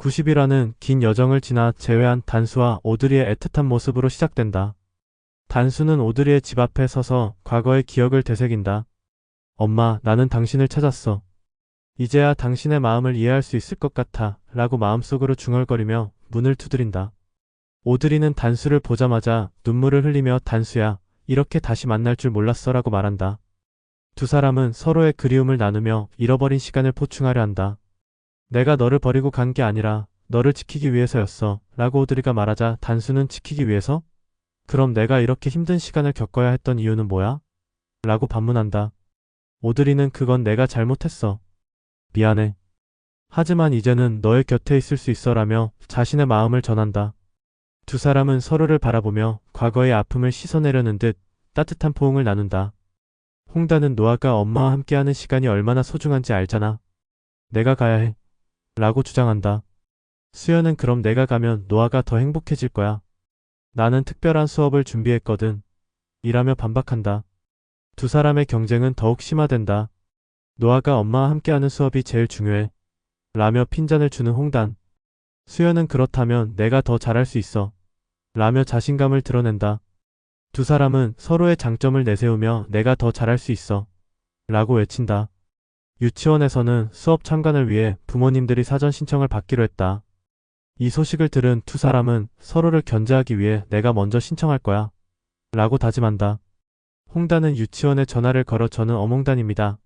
90이라는 긴 여정을 지나 재회한 단수와 오드리의 애틋한 모습으로 시작된다. 단수는 오드리의 집 앞에 서서 과거의 기억을 되새긴다. 엄마, 나는 당신을 찾았어. 이제야 당신의 마음을 이해할 수 있을 것 같아. 라고 마음속으로 중얼거리며 문을 두드린다. 오드리는 단수를 보자마자 눈물을 흘리며 단수야, 이렇게 다시 만날 줄 몰랐어. 라고 말한다. 두 사람은 서로의 그리움을 나누며 잃어버린 시간을 보충하려 한다. 내가 너를 버리고 간 게 아니라 너를 지키기 위해서였어. 라고 오드리가 말하자 단수는 지키기 위해서? 그럼 내가 이렇게 힘든 시간을 겪어야 했던 이유는 뭐야? 라고 반문한다. 오드리는 그건 내가 잘못했어. 미안해. 하지만 이제는 너의 곁에 있을 수 있어라며 자신의 마음을 전한다. 두 사람은 서로를 바라보며 과거의 아픔을 씻어내려는 듯 따뜻한 포옹을 나눈다. 홍다는 노아가 엄마와 함께하는 시간이 얼마나 소중한지 알잖아. 내가 가야 해. 라고 주장한다. 수연은 그럼 내가 가면 노아가 더 행복해질 거야. 나는 특별한 수업을 준비했거든. 이라며 반박한다. 두 사람의 경쟁은 더욱 심화된다. 노아가 엄마와 함께하는 수업이 제일 중요해. 라며 핀잔을 주는 홍단. 수연은 그렇다면 내가 더 잘할 수 있어. 라며 자신감을 드러낸다. 두 사람은 서로의 장점을 내세우며 내가 더 잘할 수 있어. 라고 외친다. 유치원에서는 수업 참관을 위해 부모님들이 사전 신청을 받기로 했다. 이 소식을 들은 두 사람은 서로를 견제하기 위해 내가 먼저 신청할 거야. 라고 다짐한다. 홍단은 유치원에 전화를 걸어 저는 어몽단입니다.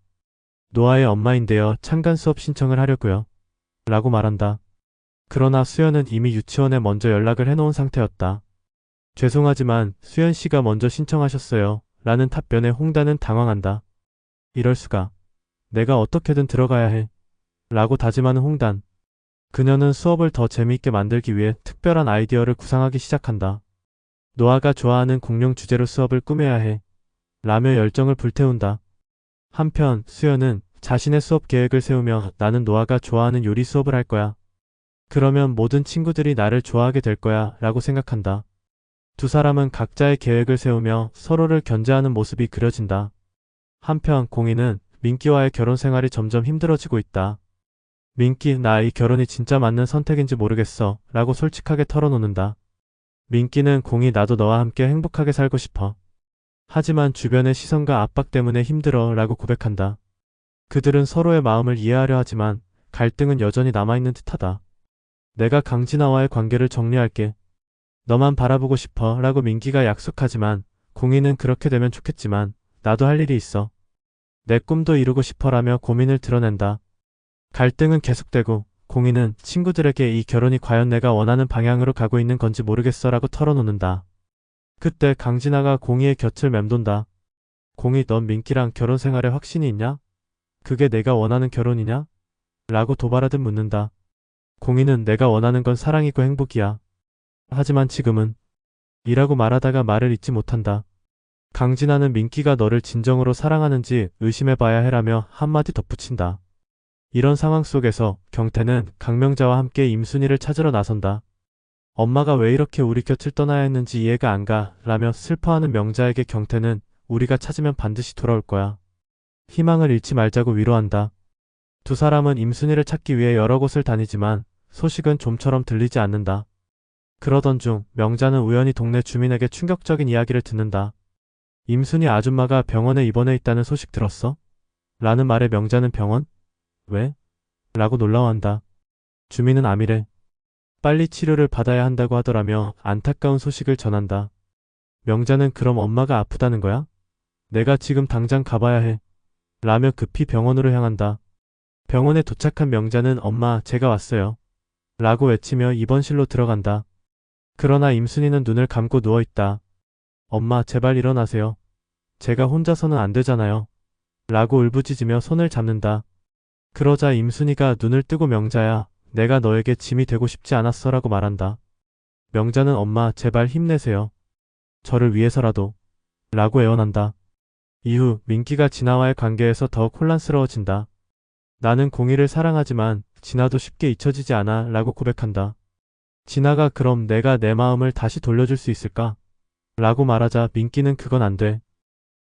노아의 엄마인데요. 참관 수업 신청을 하려고요. 라고 말한다. 그러나 수연은 이미 유치원에 먼저 연락을 해놓은 상태였다. 죄송하지만 수연 씨가 먼저 신청하셨어요. 라는 답변에 홍단은 당황한다. 이럴 수가. 내가 어떻게든 들어가야 해. 라고 다짐하는 홍단. 그녀는 수업을 더 재미있게 만들기 위해 특별한 아이디어를 구상하기 시작한다. 노아가 좋아하는 공룡 주제로 수업을 꾸며야 해. 라며 열정을 불태운다. 한편 수연은 자신의 수업 계획을 세우며 나는 노아가 좋아하는 요리 수업을 할 거야. 그러면 모든 친구들이 나를 좋아하게 될 거야 라고 생각한다. 두 사람은 각자의 계획을 세우며 서로를 견제하는 모습이 그려진다. 한편 공인은 민기와의 결혼 생활이 점점 힘들어지고 있다. 민기, 나 이 결혼이 진짜 맞는 선택인지 모르겠어. 라고 솔직하게 털어놓는다. 민기는 공이 나도 너와 함께 행복하게 살고 싶어. 하지만 주변의 시선과 압박 때문에 힘들어. 라고 고백한다. 그들은 서로의 마음을 이해하려 하지만 갈등은 여전히 남아있는 듯하다. 내가 강진아와의 관계를 정리할게. 너만 바라보고 싶어. 라고 민기가 약속하지만 공이는 그렇게 되면 좋겠지만 나도 할 일이 있어. 내 꿈도 이루고 싶어라며 고민을 드러낸다. 갈등은 계속되고 공이는 친구들에게 이 결혼이 과연 내가 원하는 방향으로 가고 있는 건지 모르겠어라고 털어놓는다. 그때 강진아가 공이의 곁을 맴돈다. 공이 넌 민기랑 결혼 생활에 확신이 있냐? 그게 내가 원하는 결혼이냐? 라고 도발하듯 묻는다. 공이는 내가 원하는 건 사랑이고 행복이야. 하지만 지금은 이라고 말하다가 말을 잇지 못한다. 강진아는 민기가 너를 진정으로 사랑하는지 의심해봐야 해라며 한마디 덧붙인다. 이런 상황 속에서 경태는 강명자와 함께 임순이를 찾으러 나선다. 엄마가 왜 이렇게 우리 곁을 떠나야 했는지 이해가 안 가, 라며 슬퍼하는 명자에게 경태는 우리가 찾으면 반드시 돌아올 거야. 희망을 잃지 말자고 위로한다. 두 사람은 임순이를 찾기 위해 여러 곳을 다니지만 소식은 좀처럼 들리지 않는다. 그러던 중 명자는 우연히 동네 주민에게 충격적인 이야기를 듣는다. 임순이 아줌마가 병원에 입원해 있다는 소식 들었어? 라는 말에 명자는 병원? 왜? 라고 놀라워한다. 주민은 암이래. 빨리 치료를 받아야 한다고 하더라며 안타까운 소식을 전한다. 명자는 그럼 엄마가 아프다는 거야? 내가 지금 당장 가봐야 해. 라며 급히 병원으로 향한다. 병원에 도착한 명자는 엄마 제가 왔어요. 라고 외치며 입원실로 들어간다. 그러나 임순이는 눈을 감고 누워있다. 엄마 제발 일어나세요. 제가 혼자서는 안 되잖아요. 라고 울부짖으며 손을 잡는다. 그러자 임순이가 눈을 뜨고 명자야 내가 너에게 짐이 되고 싶지 않았어 라고 말한다. 명자는 엄마 제발 힘내세요. 저를 위해서라도 라고 애원한다. 이후 민기가 진아와의 관계에서 더욱 혼란스러워진다. 나는 공이를 사랑하지만 진아도 쉽게 잊혀지지 않아 라고 고백한다. 진아가 그럼 내가 내 마음을 다시 돌려줄 수 있을까? 라고 말하자 민기는 그건 안 돼.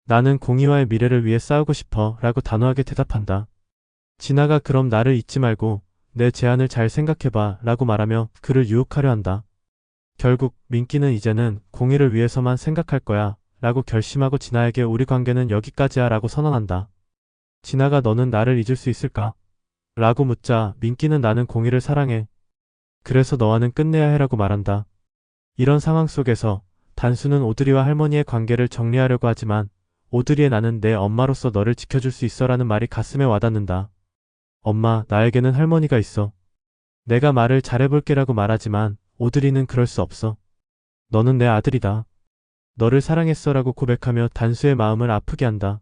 나는 공이와의 미래를 위해 싸우고 싶어 라고 단호하게 대답한다. 진아가 그럼 나를 잊지 말고 내 제안을 잘 생각해봐 라고 말하며 그를 유혹하려 한다. 결국 민기는 이제는 공의를 위해서만 생각할 거야 라고 결심하고 진아에게 우리 관계는 여기까지야 라고 선언한다. 진아가 너는 나를 잊을 수 있을까? 라고 묻자 민기는 나는 공의를 사랑해. 그래서 너와는 끝내야 해라고 말한다. 이런 상황 속에서 단수는 오드리와 할머니의 관계를 정리하려고 하지만 오드리의 나는 내 엄마로서 너를 지켜줄 수 있어라는 말이 가슴에 와닿는다. 엄마, 나에게는 할머니가 있어. 내가 말을 잘해볼게라고 말하지만 오드리는 그럴 수 없어. 너는 내 아들이다. 너를 사랑했어라고 고백하며 단수의 마음을 아프게 한다.